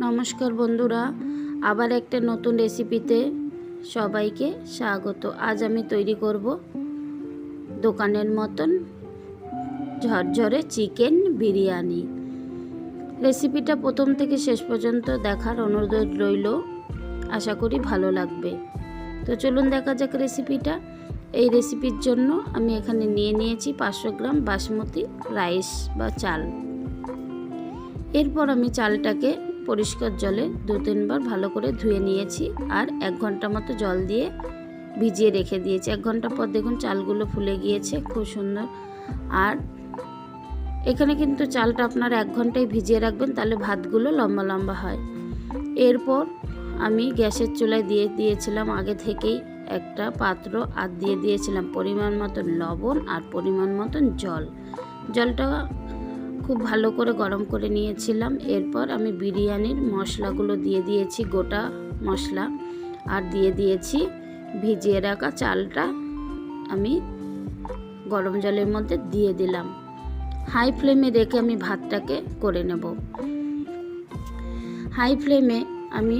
নমস্কার বন্ধুরা, আবার একটা নতুন রেসিপিতে সবাইকে স্বাগত। আজ আমি তৈরি করব দোকানের মতন ঝরঝরে চিকেন বিরিয়ানি। রেসিপিটা প্রথম থেকে শেষ পর্যন্ত দেখার অনুরোধ রইল। আশা করি ভালো লাগবে। তো চলুন দেখা যাক রেসিপিটা। এই রেসিপির জন্য আমি এখানে নিয়ে নিয়েছি পাঁচশো গ্রাম বাসমতি রাইস বা চাল। এরপর আমি চালটাকে পরিষ্কার জলে দু তিনবার ভালো করে ধুয়ে নিয়েছি আর এক ঘণ্টা মতো জল দিয়ে ভিজিয়ে রেখে দিয়েছি। এক ঘণ্টা পর দেখুন চালগুলো ফুলে গিয়েছে, খুব সুন্দর। আর এখানে কিন্তু চালটা আপনারা এক ঘন্টায় ভিজিয়ে রাখবেন, তাহলে ভাতগুলো লম্বা লম্বা হয়। এরপর আমি গ্যাসের চুলায় দিয়ে দিয়েছিলাম আগে থেকেই একটা পাত্র আর দিয়ে দিয়েছিলাম পরিমাণ মতন লবণ আর পরিমাণ মতন জল। জলটা খুব ভালো করে গরম করে নিয়েছিলাম। এরপর আমি বিরিয়ানির মশলাগুলো দিয়ে দিয়েছি, গোটা মশলা। আর দিয়ে দিয়েছি ভিজিয়ে রাখা চালটা আমি গরম জলের মধ্যে দিয়ে দিলাম। হাই ফ্লেমে রেখে আমি ভাতটাকে করে নেব। হাই ফ্লেমে আমি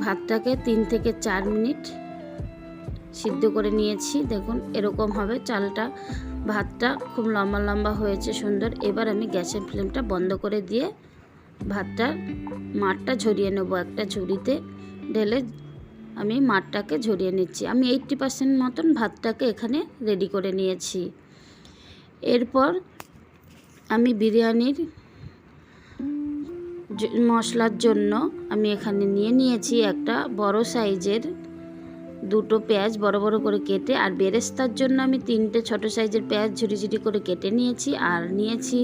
ভাতটাকে তিন থেকে চার মিনিট সিদ্ধ করে নিয়েছি। দেখুন, এরকম হবে চালটা। ভাতটা খুব লম্বা লম্বা হয়েছে সুন্দর। এবার আমি গ্যাসের ফ্লেমটা বন্ধ করে দিয়ে ভাতটা মাঠটা ঝরিয়ে নেব একটা ঝুড়িতে। ঢেলে আমি মাঠটাকে ঝরিয়ে নিচ্ছি। আমি এইটটি পার্সেন্ট মতন ভাতটাকে এখানে রেডি করে নিয়েছি। এরপর আমি বিরিয়ানির মশলার জন্য আমি এখানে নিয়ে নিয়েছি একটা বড় সাইজের দুটো পেঁয়াজ বড় বড় করে কেটে, আর বেরেস্তার জন্য আমি তিনটে ছোট সাইজের পেঁয়াজ ঝুড়ি ঝুড়ি করে কেটে নিয়েছি, আর নিয়েছি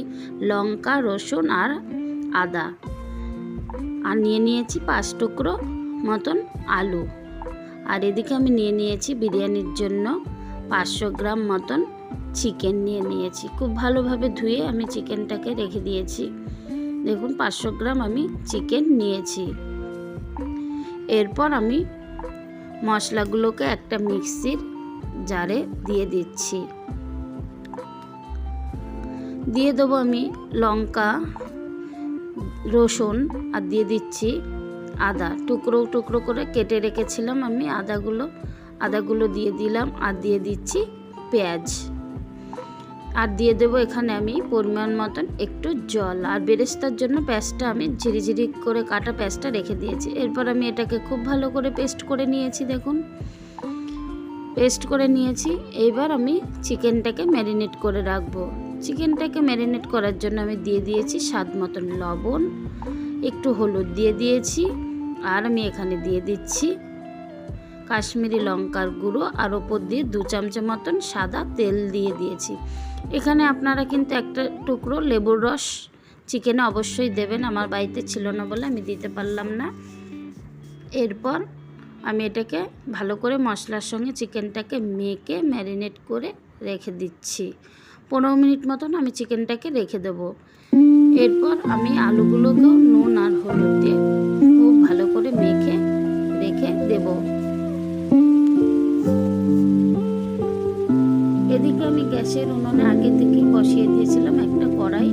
লঙ্কা, রসুন, আর আদা। আর নিয়ে নিয়েছি পাঁচ টুকরো মতন আলু। আর এদিকে আমি নিয়ে নিয়েছি বিরিয়ানির জন্য পাঁচশো গ্রাম মতন চিকেন নিয়ে নিয়েছি। খুব ভালোভাবে ধুয়ে আমি চিকেনটাকে রেখে দিয়েছি। দেখুন, পাঁচশো গ্রাম আমি চিকেন নিয়েছি। এরপর আমি মশলাগুলোকে একটা মিক্সির জারে দিয়ে দিচ্ছি। দিয়ে দেবো আমি লঙ্কা, রসুন আর দিয়ে দিচ্ছি আদা। টুকরো টুকরো করে কেটে রেখেছিলাম আমি আদাগুলো আদাগুলো দিয়ে দিলাম আর দিয়ে দিচ্ছি পেঁয়াজ। আর দিয়ে দেবো এখানে আমি পরিমাণ মতন একটু জল। আর বেরেস্তার জন্য পেঁয়াজটা আমি ঝিরিঝিরি করে কাটা পেঁয়াজটা রেখে দিয়েছি। এরপর আমি এটাকে খুব ভালো করে পেস্ট করে নিয়েছি, দেখুন। পেস্ট করে নিয়েছি। এইবার আমি চিকেনটাকে ম্যারিনেট করে রাখব। চিকেনটাকে ম্যারিনেট করার জন্য আমি দিয়ে দিয়েছি স্বাদ মতন লবণ। একটু হলুদ দিয়ে দিয়েছি। আর আমি এখানে দিয়ে দিচ্ছি কাশ্মীরি লঙ্কার গুঁড়ো। আর ওপর দিয়ে দু চামচা মতন সাদা তেল দিয়ে দিয়েছি। এখানে আপনারা কিন্তু একটা টুকরো লেবুর রস চিকেনে অবশ্যই দেবেন, আমার বাড়িতে ছিল না বলে আমি দিতে পারলাম না। এরপর আমি এটাকে ভালো করে মশলার সঙ্গে চিকেনটাকে মেখে ম্যারিনেট করে রেখে দিচ্ছি। পনেরো মিনিট মতন আমি চিকেনটাকে রেখে দেবো। এরপর আমি আলুগুলোকেও নুন আর হলুদ দিয়ে গ্যাসের উনুনে আগে থেকেই বসিয়ে দিয়েছিলাম একটা কড়াই।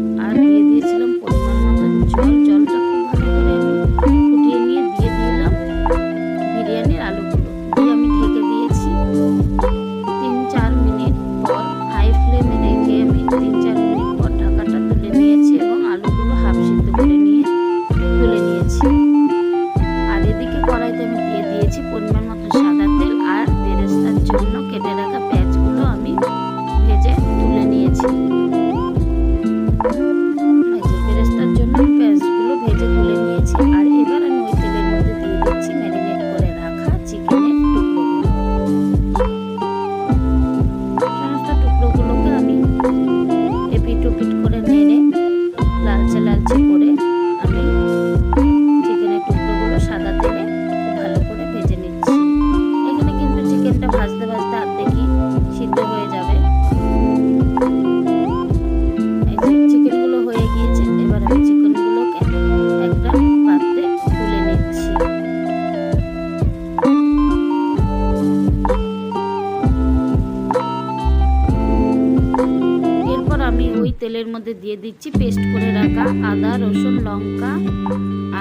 আদা, রসুন, লঙ্কা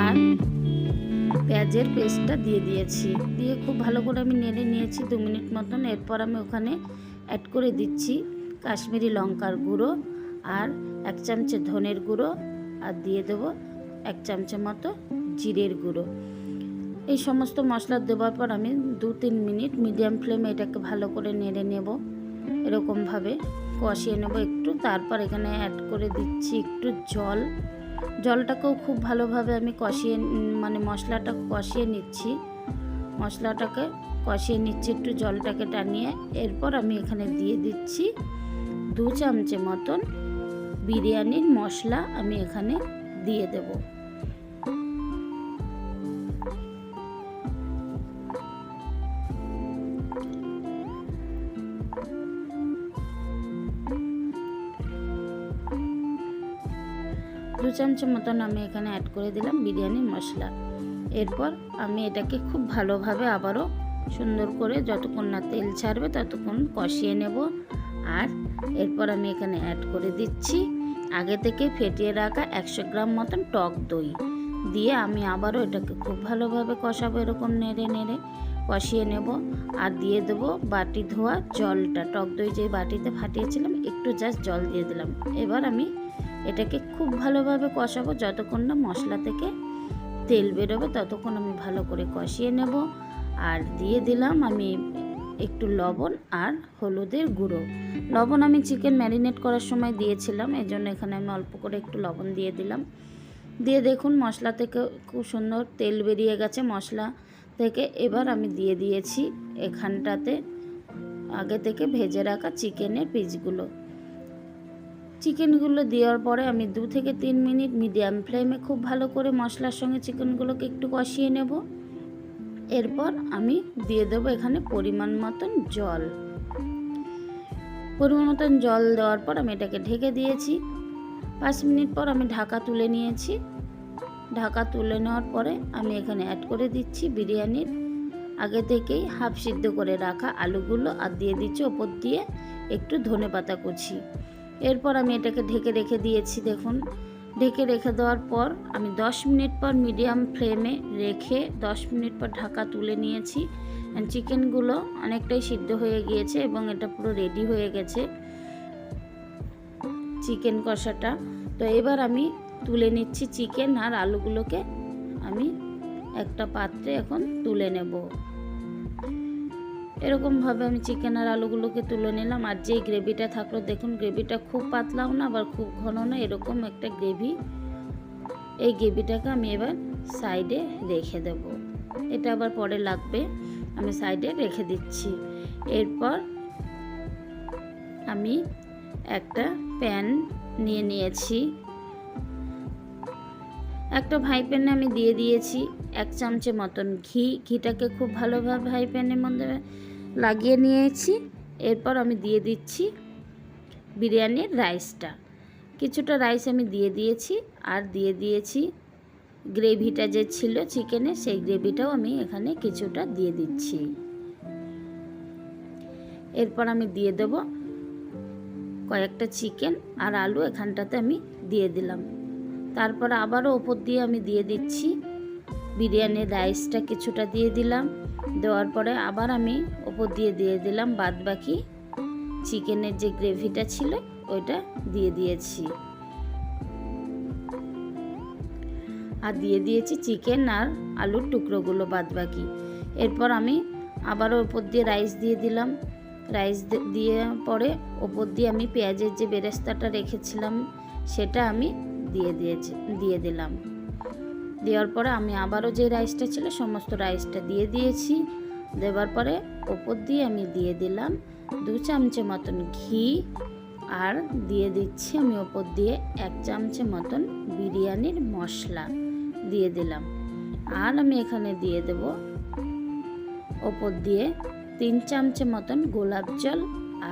আর পেঁয়াজের পেস্টটা দিয়ে দিয়েছি। দিয়ে খুব ভালো করে আমি নেড়ে নিয়েছি দু মিনিট মতন। এরপর আমি ওখানে অ্যাড করে দিচ্ছি কাশ্মীরি লঙ্কার গুঁড়ো আর এক চামচে ধনের গুঁড়ো আর দিয়ে দেবো এক চামচে মতো জিরের গুঁড়ো। এই সমস্ত মশলা দেওয়ার পর আমি দু তিন মিনিট মিডিয়াম ফ্লেমে এটাকে ভালো করে নেড়ে নেব এরকমভাবে। কষিয়ে নেব একটু, তারপর এখানে অ্যাড করে দিচ্ছি একটু জল। জলটাকেও খুব ভালোভাবে আমি কষিয়ে মানে মশলাটা কষিয়ে নিচ্ছি। মশলাটাকে কষিয়ে নিচ্ছি একটু জলটাকে টানিয়ে। এরপর আমি এখানে দিয়ে দিচ্ছি দু চামচে মতন বিরিয়ানির মশলা আমি এখানে দিয়ে দেব। দু চামচ মতন আমি এখানে অ্যাড করে দিলাম বিরিয়ানির মশলা। এরপর আমি এটাকে খুব ভালোভাবে আবারও সুন্দর করে যতক্ষণ না তেল ছাড়বে ততক্ষণ কষিয়ে নেব। আর এরপর আমি এখানে অ্যাড করে দিচ্ছি আগে থেকে ফেটিয়ে রাখা একশো গ্রাম মতন টক দই। দিয়ে আমি আবারও এটাকে খুব ভালোভাবে কষাবো এরকম নেড়ে নেড়ে। কষিয়ে নেব আর দিয়ে দেবো বাটি ধোয়া জলটা। টক দই যে বাটিতে ফাটিয়েছিলাম, একটু জাস্ট জল দিয়ে দিলাম। এবার আমি এটাকে খুব ভালোভাবে কষাবো। যতক্ষণ না মশলা থেকে তেল বেরোবে, ততক্ষণ আমি ভালো করে কষিয়ে নেব। আর দিয়ে দিলাম আমি একটু লবণ আর হলুদের গুঁড়ো। লবণ আমি চিকেন ম্যারিনেট করার সময় দিয়েছিলাম এই জন্য এখানে আমি অল্প করে একটু লবণ দিয়ে দিলাম। দিয়ে দেখুন মশলা থেকে খুব সুন্দর তেল বেরিয়ে গেছে মশলা থেকে। এবার আমি দিয়ে দিয়েছি এখানটাতে আগে থেকে ভেজে রাখা চিকেনের পিসগুলো। চিকেনগুলো দেওয়ার পরে আমি দু থেকে তিন মিনিট মিডিয়াম ফ্লেমে খুব ভালো করে মশলার সঙ্গে চিকেনগুলোকে একটু কষিয়ে নেব। এরপর আমি দিয়ে দেবো এখানে পরিমাণ মতন জল। পরিমাণ মতন জল দেওয়ার পর আমি এটাকে ঢেকে দিয়েছি। পাঁচ মিনিট পর আমি ঢাকা তুলে নিয়েছি। ঢাকা তুলে নেওয়ার পরে আমি এখানে অ্যাড করে দিচ্ছি বিরিয়ানির। আগে থেকেই হাফ সিদ্ধ করে রাখা আলুগুলো আর দিয়ে দিচ্ছি ওপর দিয়ে একটু ধনে পাতা কুচি। এরপর আমি এটাকে ঢেকে রেখে দিয়েছি, দেখুন। ঢেকে রেখে দেওয়ার পর আমি 10 মিনিট পর মিডিয়াম ফ্লেমে রেখে 10 মিনিট পর ঢাকা তুলে নিয়েছি। চিকেনগুলো অনেকটাই সিদ্ধ হয়ে গিয়েছে এবং এটা পুরো রেডি হয়ে গেছে চিকেন কষাটা। তো এবার আমি তুলে নিচ্ছি চিকেন আর আলুগুলোকে। আমি একটা পাত্রে এখন তুলে নেব। এরকমভাবে আমি চিকেন আর আলুগুলোকে তুলে নিলাম। আর যেই গ্রেভিটা থাকল, দেখুন, গ্রেভিটা খুব পাতলাও না, আবার খুব ঘন না, এরকম একটা গ্রেভি। এই গ্রেভিটাকে আমি এবার সাইডে রেখে দেব। এটা আবার পরে লাগবে, আমি সাইডে রেখে দিচ্ছি। এরপর আমি একটা প্যান নিয়ে নিয়েছি। একটা ভাই প্যানে আমি দিয়ে দিয়েছি এক চামচে মতন ঘি। ঘিটাকে খুব ভালোভাবে ভাই প্যানের মধ্যে লাগিয়ে নিয়েছি। এরপর আমি দিয়ে দিচ্ছি বিরিয়ানির রাইসটা। কিছুটা রাইস আমি দিয়ে দিয়েছি আর দিয়ে দিয়েছি গ্রেভিটা যে ছিল চিকেনে, সেই গ্রেভিটাও আমি এখানে কিছুটা দিয়ে দিচ্ছি। এরপর আমি দিয়ে দেব কয়েকটা চিকেন আর আলু এখানটাতে আমি দিয়ে দিলাম। তারপর আবারও ওপর দিয়ে আমি দিয়ে দিচ্ছি। বিরিয়ানির রাইসটা কিছুটা দিয়ে দিলাম। দেওয়ার পরে আবার আমি ওপর দিয়ে দিয়ে দিলাম বাদ বাকি চিকেনের যে গ্রেভিটা ছিল, ওইটা দিয়ে দিয়েছি। আর দিয়ে দিয়েছি চিকেন আর আলুর টুকরোগুলো বাদ বাকি এরপর আমি আবারও ওপর দিয়ে রাইস দিয়ে দিলাম। রাইস দিয়ে পরে ওপর দিয়ে আমি পেঁয়াজের যে বেরেস্তাটা রেখেছিলাম, সেটা আমি দিয়ে দিয়েছি, দিয়ে দিলাম। দেওয়ার পরে আমি আবারও যে রাইসটা ছিল সমস্ত রাইসটা দিয়ে দিয়েছি। দেওয়ার পরে ওপর দিয়ে আমি দিয়ে দিলাম দু চামচে মতন ঘি আর দিয়ে দিচ্ছি আমি ওপর দিয়ে এক চামচে মতন বিরিয়ানির মশলা দিয়ে দিলাম। আর আমি এখানে দিয়ে দেব ওপর দিয়ে তিন চামচে মতন গোলাপ জল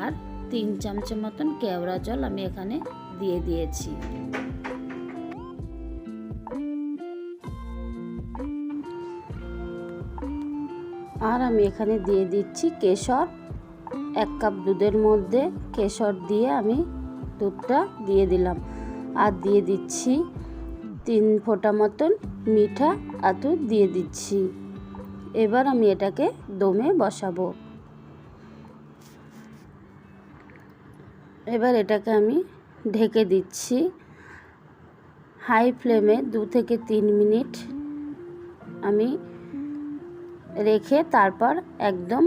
আর তিন চামচে মতন কেওড়া জল আমি এখানে দিয়ে দিয়েছি। আর আমি এখানে দিয়ে দিচ্ছি কেশর। এক কাপ দুধের মধ্যে কেশর দিয়ে আমি দুধটা দিয়ে দিলাম। আর দিয়ে দিচ্ছি তিন ফোঁটা মতন মিঠা আতর দিয়ে দিচ্ছি। এবার আমি এটাকে দমে বসাবো। এবার এটাকে আমি ঢেকে দিচ্ছি। হাই ফ্লেমে দু থেকে তিন মিনিট আমি রেখে তারপর একদম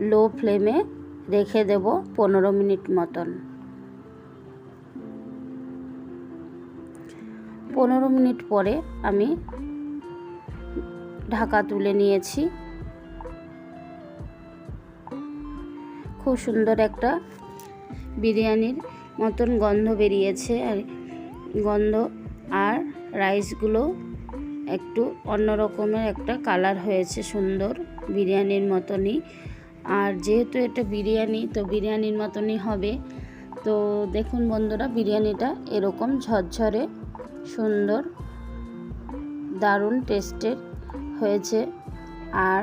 লো ফ্লেমে রেখে দেব পনেরো মিনিট মতন। পনেরো মিনিট পরে আমি ঢাকা তুলে নিয়েছি। খুব সুন্দর একটা বিরিয়ানির মতন গন্ধ বেরিয়েছে, আর গন্ধ আর রাইসগুলো একটু অন্য রকমের একটা কালার হয়েছে, সুন্দর বিরিয়ানির মতনই। আর যেহেতু এটা বিরিয়ানি, তো বিরিয়ানির মতনই হবে। তো দেখুন বন্ধুরা, বিরিয়ানিটা এরকম ঝরঝরে, সুন্দর, দারুণ টেস্টের হয়েছে। আর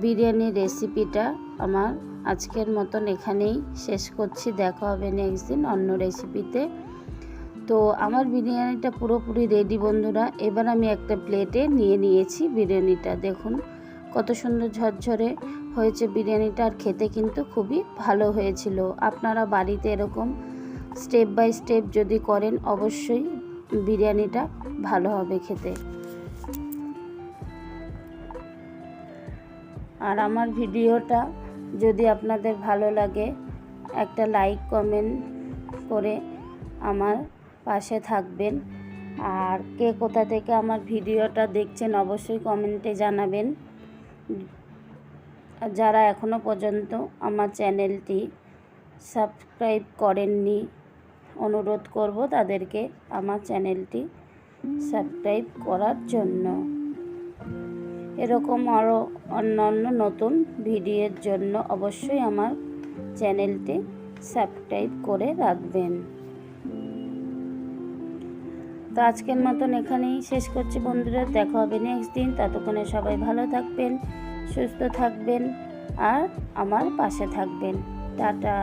বিরিয়ানির রেসিপিটা আমার আজকের মতন এখানেই শেষ করছি। দেখা হবে নেক্সট দিন অন্য রেসিপিতে তো আমার বিরিয়ানিটা পুরোপুরি রেডি বন্ধুরা। এবার আমি একটা প্লেটে নিয়ে নিয়েছি বিরিয়ানিটা। দেখুন কত সুন্দর ঝরঝরে হয়েছে বিরিয়ানিটা আর খেতে কিন্তু খুবই ভালো হয়েছিল। আপনারা বাড়িতে এরকম স্টেপ বাই স্টেপ যদি করেন অবশ্যই বিরিয়ানিটা ভালো হবে খেতে। আর আমার ভিডিওটা যদি আপনাদের ভালো লাগে, একটা লাইক কমেন্ট করে আমার পাশে থাকবেন। আর কে কোথা থেকে আমার ভিডিওটা দেখছেন অবশ্যই কমেন্টে জানাবেন। যারা এখনও পর্যন্ত আমার চ্যানেলটি সাবস্ক্রাইব করেননি, অনুরোধ করব তাদেরকে আমার চ্যানেলটি সাবস্ক্রাইব করার জন্য। এরকম আরও অন্যান্য নতুন ভিডিওর জন্য অবশ্যই আমার চ্যানেলটি সাবস্ক্রাইব করে রাখবেন। তো আজকের মতন এখানেই শেষ করছি বন্ধুরা, দেখা হবে নেক্সট দিন। ততক্ষণে সবাই ভালো থাকবেন, সুস্থ থাকবেন, আর আমার পাশে থাকবেন। টাটা।